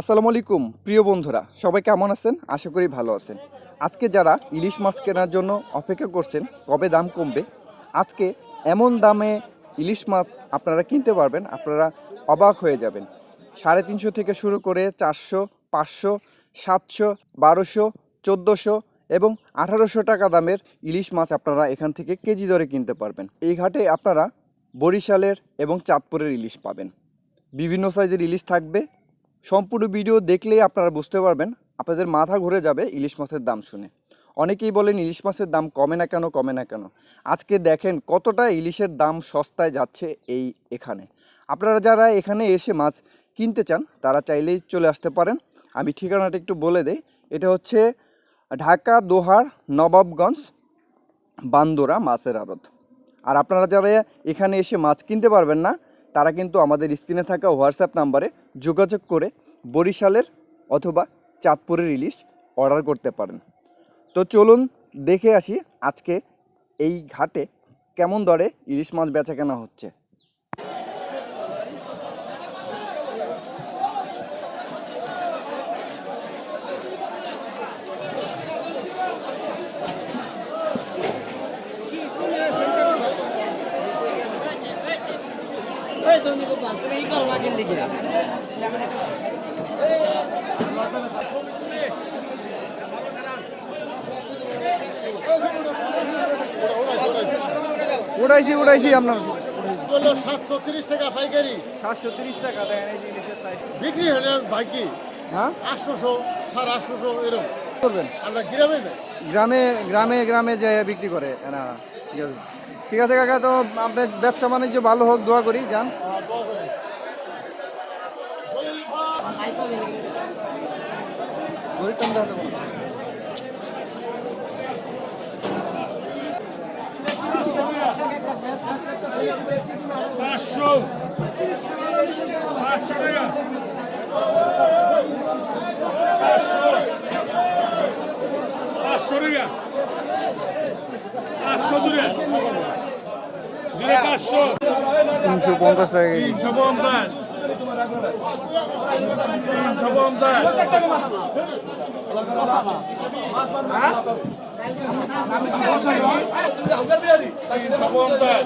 আসসালামু আলাইকুম, প্রিয় বন্ধুরা, সবাই কেমন আছেন? আশা করি ভালো আছেন। আজকে যারা ইলিশ মাছ কেনার জন্য অপেক্ষা করছেন, কবে দাম কমবে? আজকে এমন দামে ইলিশ মাছ আপনারা কিনতে পারবেন, আপনারা অবাক হয়ে যাবেন। সাড়ে তিনশো থেকে শুরু করে চারশো, পাঁচশো, সাতশো, বারোশো, চোদ্দোশো এবং আঠারোশো টাকা দামের ইলিশ মাছ আপনারা এখান থেকে কেজি দরে কিনতে পারবেন। এই ঘাটে আপনারা বরিশালের এবং চাঁদপুরের ইলিশ পাবেন। বিভিন্ন সাইজের ইলিশ থাকবে সম্পূর্ণ ভিডিও দেখলেই আপনারা বুঝতে পারবেন, আপনাদের মাথা ঘুরে যাবে ইলিশ মাছের দাম শুনে। অনেকেই বলেন, ইলিশ মাছের দাম কমে না কেন, কমে না কেন? আজকে দেখেন কতটা ইলিশের দাম সস্তায় যাচ্ছে এই এখানে। আপনারা যারা এখানে এসে মাছ কিনতে চান, তারা চাইলেই চলে আসতে পারেন। আমি ঠিকানাটা একটু বলে দেই। এটা হচ্ছে ঢাকা, দোহার, নবাবগঞ্জ, বান্দোরা মাছের আড়ত। আর আপনারা যারা এখানে এসে মাছ কিনতে পারবেন না তারা কিন্তু আমাদের স্ক্রিনে থাকা হোয়াটসঅ্যাপ নাম্বারে যোগাযোগ করে বরিশালের অথবা চাঁদপুরের ইলিশ অর্ডার করতে পারেন। তো চলুন দেখে আসি আজকে এই ঘাটে কেমন দরে ইলিশ মাছ বেচা কেনা হচ্ছে। উড়াইছি উড়াইছি আপনার। সাতশো তিরিশ টাকা পাইকারি। সাতশো তিরিশ টাকা দেন এই ইলিশের সাইজ বিক্রি হলে বাইকি হ্যাঁ? আটশোশো সাড়ে আটশোশো এরকম। করবেন। আমরা গ্রামে গ্রামে গ্রামে গ্রামে যে বিক্রি করে। না ঠিক আছে। ঠিক আছে কাকা তো আপনার ব্যবসা বাণিজ্য ভালো হোক দোয়া করি যান টান দেওয়া যাবে না। পাঁচশো। পাঁচশো টাকা। পাঁচশো। পাঁচশো টাকা। পাঁচশো দূরে। দূরে পাঁচশো। তিনশো পঞ্চাশ টাকা তিনশো পঞ্চাশ। তিনশো পঞ্চাশ। তিনশো পঞ্চাশ।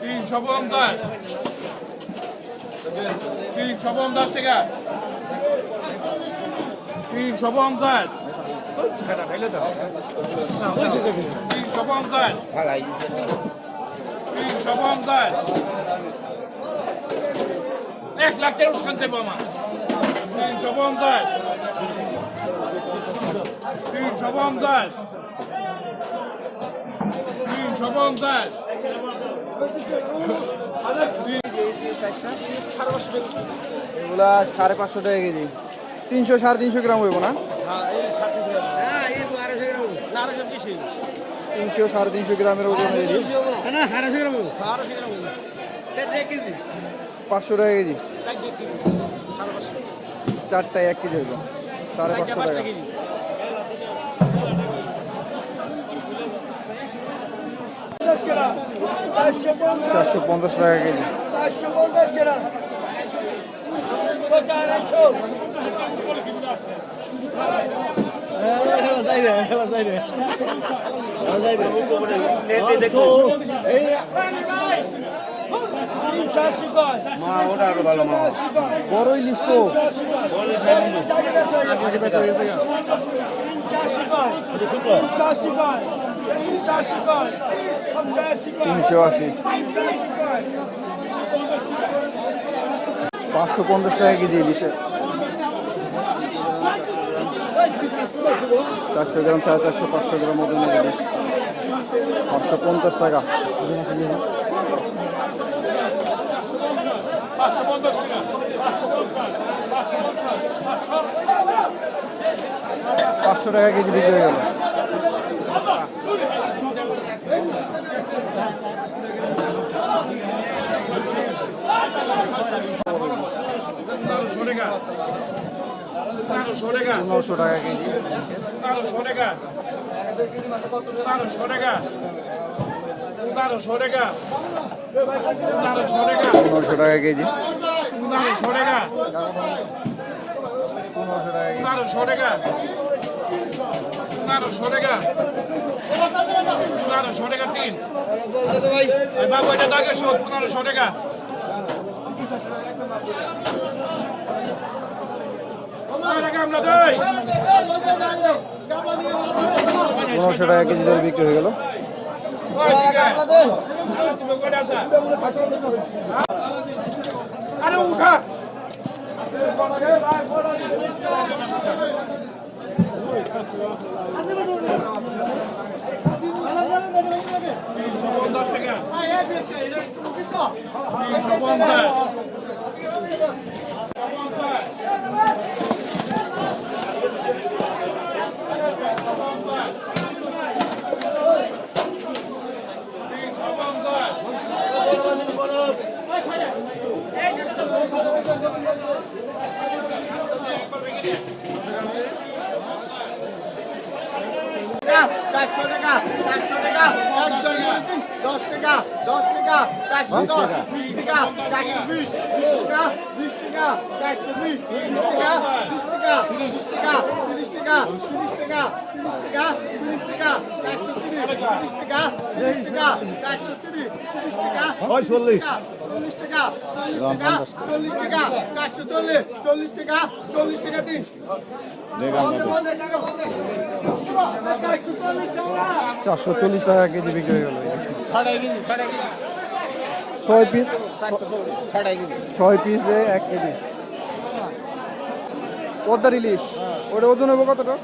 তিনশো পঞ্চাশ। টাকা তিনশো পঞ্চাশ। তিনশো পঞ্চাশ। তিনশো পঞ্চাশ। এক লাখ টাকা উস্কান দেবো আমার। তিনশো পঞ্চাশ। পঞ্চাশ তিনশো পঞ্চাশ এগুলা সাড়ে পাঁচশো টাকা কেজি। তিনশো, সাড়ে তিনশো গ্রাম হইব না? তিনশো, সাড়ে তিনশো গ্রামের ওজন পাঁচশো টাকা কেজি। চারটায় এক কেজি হইব। সাড়ে পাঁচশো টাকা। চারশো পঞ্চাশ টাকা কেজি। বড় ইলিশ তো। আগে বেচা গেছে গা। তিনশো আশি। পাঁচশো পঞ্চাশ টাকা কেজি ইলিশে চারশো গ্রাম, সাড়ে চারশো, পাঁচশো গ্রাম ওজনের ইলিশ পাঁচশো পঞ্চাশ টাকা। পাঁচশো টাকা কেজি বিক্রি হয়ে গেল। তেরোশো টাকা কেজি। তেরোশো টাকা তেরোশো টাকা তেরোশো টাকা পনেরোশো টাকা কেজি পনেরোশো টাকা পনেরোশো টাকা পনেরোশো টাকা পনেরোশো টাকা তিন বাবু এটা দাগে শোধ পনেরোশো টাকা কয় টাকা আমরা দেই পনেরোশো টাকা কেজি দরে বিক্রি হয়ে গেল। উঠা। তিনশো পঞ্চাশ টাকা তিনশো পঞ্চাশ তিনশো পঞ্চাশ চারশো টাকা চারশো টাকা এক দুই তিন দশ টাকা দশ টাকা চারশো দশ বিশ টাকা চারশো বিশ বিশ টাকা বিশ টাকা চারশো বিশ বিশ টাকা বিশ টাকা তিরিশ টাকা তিরিশ টাকা তিরিশ টাকা তিরিশ টাকা তিরিশ টাকা চারশো তিরিশ তিরিশ টাকা তিরিশ টাকা চারশো তিরিশ তিরিশ টাকা চল্লিশ। চল্লিশ টাকা চল্লিশ টাকা চল্লিশ টাকা চারশো চল্লিশ চল্লিশ টাকা চল্লিশ টাকা তিন। চারশো চল্লিশ টাকা কেজি বিক্রি হয়ে গেল। ছয় পিস ছয় পিসে এক কেজি। পদ্মার ইলিশ। ওটা ওজন হবে কতটা?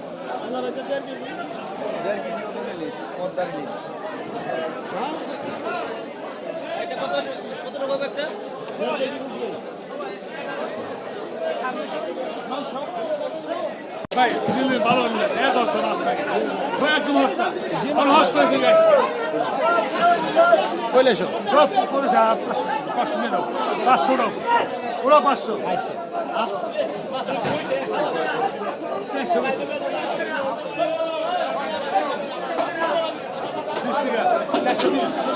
এটা কত ভাই দিল্লি ভালো হলে এক দশটা রাস্তা ভাই একদম রাস্তা ভালো হস করেছে গাছ কইলে এসো। সব করে যা পাঁচশো নিয়ে দাও পাঁচশো দাও ওরা পাঁচশো। চারশো। বিশ টাকা।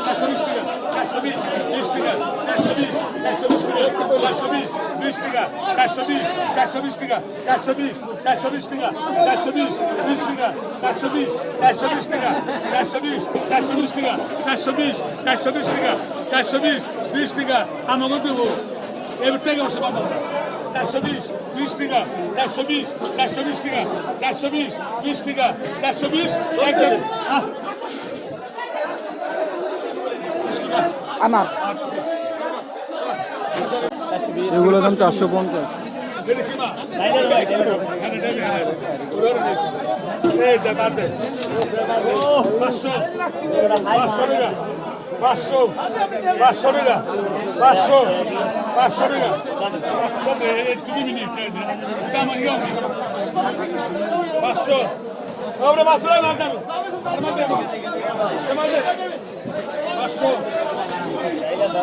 চারশো বিশ টাকা। চারশো বিশ বিশ টাকা চারশো বিশ চারশো বিশ টাকা চারশো বিশ বিশ টাকা চারশো বিশ চারশো বিশ টাকা চারশো বিশ চারশো বিশ টাকা চারশো বিশ বিশ টাকা চারশো বিশ চারশো বিশ টাকা চারশো বিশ চারশো বিশ টাকা চারশো বিশ চারশো বিশ টাকা চারশো বিশ বিশ টাকা আমাকে দেবো এবার টাকা বসে পাবো চারশো বিশ বিশ টাকা চারশো বিশ চারশো বিশ টাকা চারশো বিশ বিশ টাকা আমার। এগুলো দাম চারশো পঞ্চাশ। পাঁচশো। পাঁচশো টাকা পাঁচশো পাঁচশো টাকা পাঁচশো পাঁচশো টাকা দুই মিনিট আমার পাঁচশো ওরে পাঁচশো টাকা পাঁচশো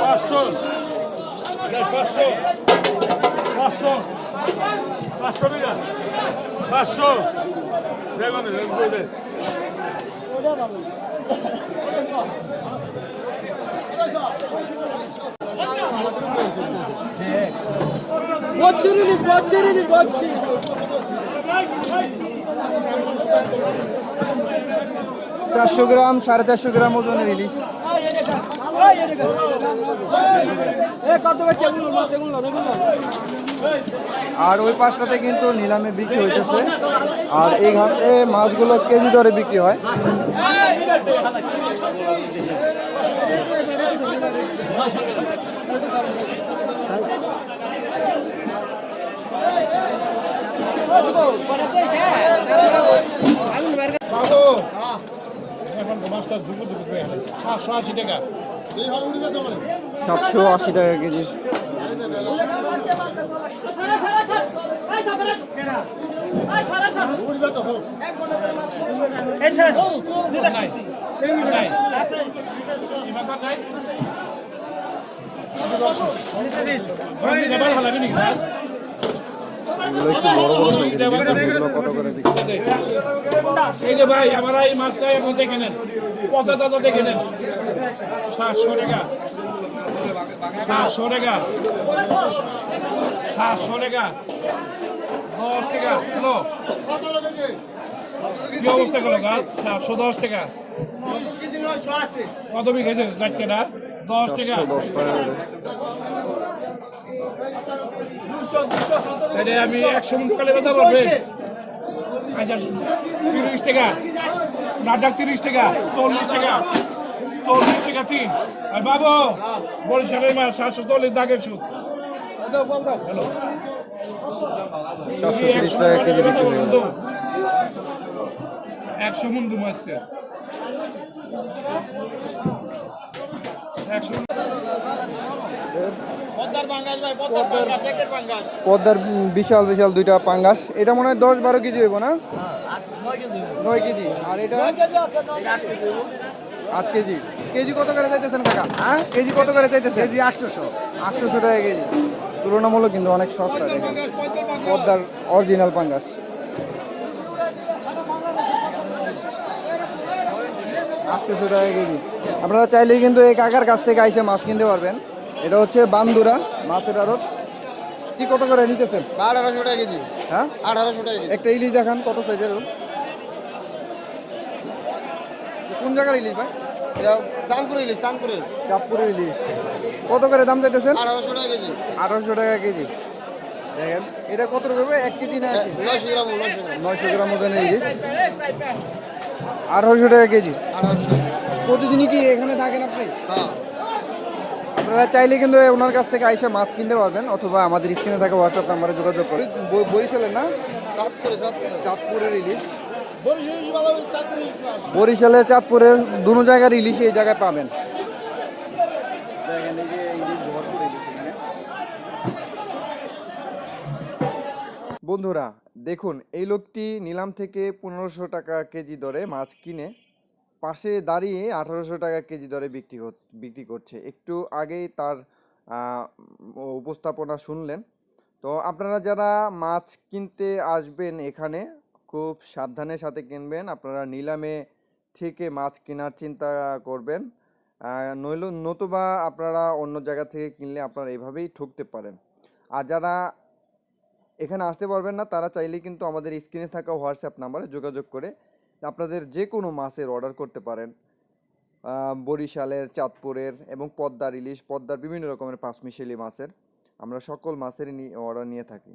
পাঁচশো। পাঁচশো। পাঁচশো। পাঁচশো টাকা পাঁচশো। দেখুন it, watch it. চারশো গ্রাম সাড়ে চারশো গ্রাম ওজনের ইলিশ। আর ওই পাশটাতে কিন্তু নিলামে বিক্রি হইতেছে। আর এই ঘাটে মাছগুলো কেজি দরে বিক্রি হয়। মাছটা যুগ যুগ হয়ে গেছে সাতশো আশি টাকা। সাতশো আশি টাকা কেজি। নাই নাই এই মাছটা নাই ওই নেবার ভালো নাকি না এগুলো একটু বড় বড় সাইজের এগুলো কত করে বিক্রি এই যে ভাই আমরা এই মাছটা এখন দেখে নেন। পচা তাজা দেখে নেন। সাতশো টাকা। সাতশো টাকা। সাতশো টাকা। দশ টাকা কেজি কি অবস্থা গাছ? সাতশো দশ টাকা। কত বিঘেছে জাটকাটা দশ টাকা। দশ টাকা তাহলে আমি একশো মিনিট কালে কথা বলবে আচ্ছা তিরিশ টাকা। নাটক তিরিশ টাকা চল্লিশ টাকা চল্লিশ টাকা তিন। আর বাবু বরিশালের মাছ সাতশো চল্লিশ দাগের সুদ। হ্যালো। সাতশো তিরিশ টাকা কেজি বিক্রি। একশো মুন্ডু মাছকে একশো পদ্মার বিশাল বিশাল দুইটা পাঙ্গাস। এটা মনে হয় দশ বারো কেজি হইব না? নয় কেজি। আর এটা আট কেজি। কেজি। কত করে চাইতেছেন কাকা? হ্যাঁ? কেজি কত করে চাইতেছেন? কেজি আটশোশো। আটশোশো টাকা কেজি। তুলনামূলক কিন্তু অনেক সস্তা পদ্মার অরিজিনাল পাঙ্গাস। আটশোশো টাকা কেজি। আপনারা চাইলেই কিন্তু এই কাকার কাছ থেকে আইসে মাছ কিনতে পারবেন। এটা হচ্ছে বান্দুরা মাছের আড়ত। কি কত করে নিতেছেন? আঠারোশো টাকা কেজি। হ্যাঁ? আঠারোশো টাকা কেজি। একটা ইলিশ দেখান কত সাইজের কোন জায়গার ইলিশ ভাই? এটা চাঁদপুরে ইলিশ চাঁদপুরে ইলিশ। কত করে দাম চাইতেছেন? আঠারোশো টাকা কেজি। আঠারোশো টাকা কেজি। দেখেন এটা কত করবে এক কেজি না নয়শো গ্রাম। নয়শো গ্রাম ওজনের ইলিশ। আঠারোশো টাকা কেজি। প্রতিদিনই কি এখানে থাকেন আপনি? হ্যাঁ। আপনারা চাইলে কিন্তু ওনার কাছ থেকে আইসা মাছ কিনতে পারবেন অথবা আমাদের স্ক্রিনে থাকা হোয়াটসঅ্যাপ নাম্বারে যোগাযোগ করে। বরিশালের না? চাঁদপুরে চাঁদপুরে। চাঁদপুরের ইলিশ। বরিশালে চাঁদপুরের দুনো জায়গার ইলিশ এই জায়গায় পাবেন। দেখেন এই যে ইলিশ ভরপুর ইলিশ এখানে। বন্ধুরা, দেখুন, এই লোকটি নিলাম থেকে পনেরোশো টাকা কেজি দরে মাছ কিনে পাশে দাঁড়িয়ে আঠারোশো টাকা কেজি দরে বিক্রি কর- বিক্রি করছে। একটু আগেই তার উপস্থাপনা শুনলেন। তো আপনারা যারা মাছ কিনতে আসবেন এখানে, খুব সাবধানের সাথে কিনবেন। আপনারা নিলামে থেকে মাছ কেনার চিন্তা করবেন। নইলে নতুবা আপনারা অন্য জায়গা থেকে কিনলে আপনারা এভাবেই ঠকতে পারেন। আর যারা এখানে আসতে পারবেন না, তারা চাইলে কিন্তু আমাদের স্ক্রিনে থাকা হোয়াটসঅ্যাপ নাম্বারে যোগাযোগ করে আপনাদের যে কোনো মাছের অর্ডার করতে পারেন। বরিশালের, চাঁদপুরের এবং পদ্মার ইলিশ, পদ্মার বিভিন্ন রকমের পাঁচমিশালি মাছের। আমরা সকল মাছেরই অর্ডার নিয়ে থাকি।